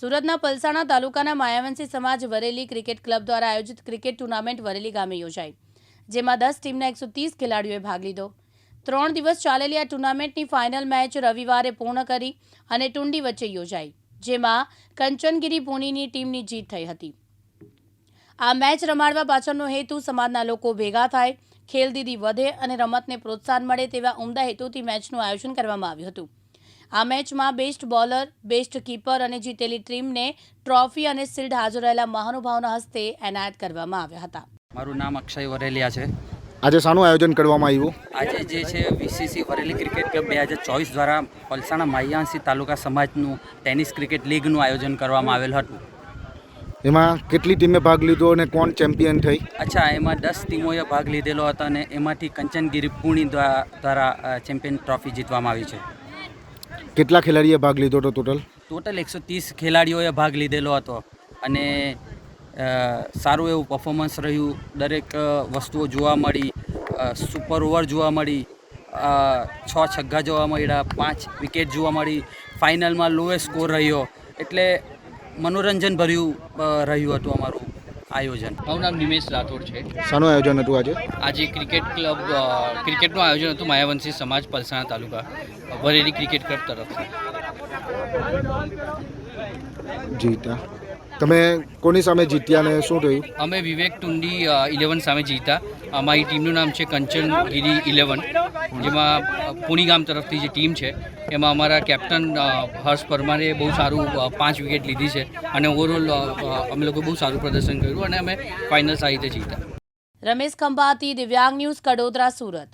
સુરતના પલસાણા તાલુકાના માયાવંશી સમાજ વરેલી ક્રિકેટ ક્લબ દ્વારા આયોજિત ક્રિકેટ ટુર્નામેન્ટ વરેલી ગામે યોજાઈ, જેમાં દસ ટીમના એકસો ત્રીસ ખેલાડીઓએ ભાગ લીધો. ત્રણ દિવસ ચાલેલી આ ટુર્નામેન્ટની ફાઇનલ મેચ રવિવારે પૂર્ણ કરી અને ટુંડી વચ્ચે યોજાઈ, જેમાં કંચનગીરી પુણીની ટીમની જીત થઈ હતી. આ મેચ રમાડવા પાછળનો હેતુ સમાજના લોકો ભેગા થાય ખેલદીદી વધે અને રમતને પ્રોત્સાહન મળે તેવા ઉમદા હેતુથી મેચનું આયોજન કરવામાં આવ્યું હતું. આ મેચમાં બેસ્ટ બોલર બેસ્ટ કીપર અને જીતેલી ટીમને ટ્રોફી અને શિલ્ડ હાજર રહેલા મહાનુભાવના હસ્તે એનાયત કરવામાં આવ્યા હતા. મારું નામ અક્ષય વરેલિયા છે. આજે શાનું આયોજન કરવામાં આવ્યું? આજે જે છે વીસીસી વરેલી ક્રિકેટ ક્લબ બે હજાર ચોવીસ દ્વારા પલસાણા માહ્યાંસી તાલુકા સમાજનું ટેનિસ ક્રિકેટ લીગનું આયોજન કરવામાં આવેલ હતું. એમાં કેટલી ટીમે ભાગ લીધો અને કોણ ચેમ્પિયન થઈ? અચ્છા એમાં દસ ટીમોએ ભાગ લીધેલો હતો અને એમાંથી કંચનગીરી પુણી દ્વા- દ્વારા ચેમ્પિયન ટ્રોફી જીતવામાં આવી છે. કેટલા ખેલાડીએ ભાગ લીધો હતો ટોટલ ટોટલ એકસો ત્રીસ ખેલાડીઓએ ભાગ લીધેલો હતો. અને સારું એવું પરફોર્મન્સ રહ્યું. દરેક વસ્તુઓ જોવા મળી. સુપર ઓવર જોવા મળી. છ છગ્ગા જોવા મળ્યા, પાંચ વિકેટ જોવા મળી. ફાઇનલમાં લોએસ્ટ સ્કોર રહ્યો. એટલે મનોરંજન ભર્યું રહ્યું હતું અમારું. આયોજન? મારું નામ નિમેશ રાઠોડ છે. શાનું આયોજન હતું આજે? આજે ક્રિકેટ ક્લબ ક્રિકેટનું આયોજન હતું માયાવંશી સમાજ પલસાણા તાલુકા વરેલી ક્રિકેટ ક્લબ તરફથી. જીતા તમે કોની સામે જીત્યા ને શું થયું? અમે વિવેક ટુંડી ઇલેવન સામે જીતા અમારી ટીમનું નામ છે કંચનગીરી ઇલેવન જેમાં પુણી ગામ તરફથી જે ટીમ છે એમાં અમારા કેપ્ટન હર્ષ પરમારે બહુ સારું પાંચ વિકેટ લીધી છે અને ઓવરઓલ અમે લોકો બહુ સારું પ્રદર્શન કર્યું અને અમે ફાઇનલ સારી રીતે જીતા રમેશ ખંભાતી દિવ્યાંગ ન્યૂઝ કડોદરા સુરત.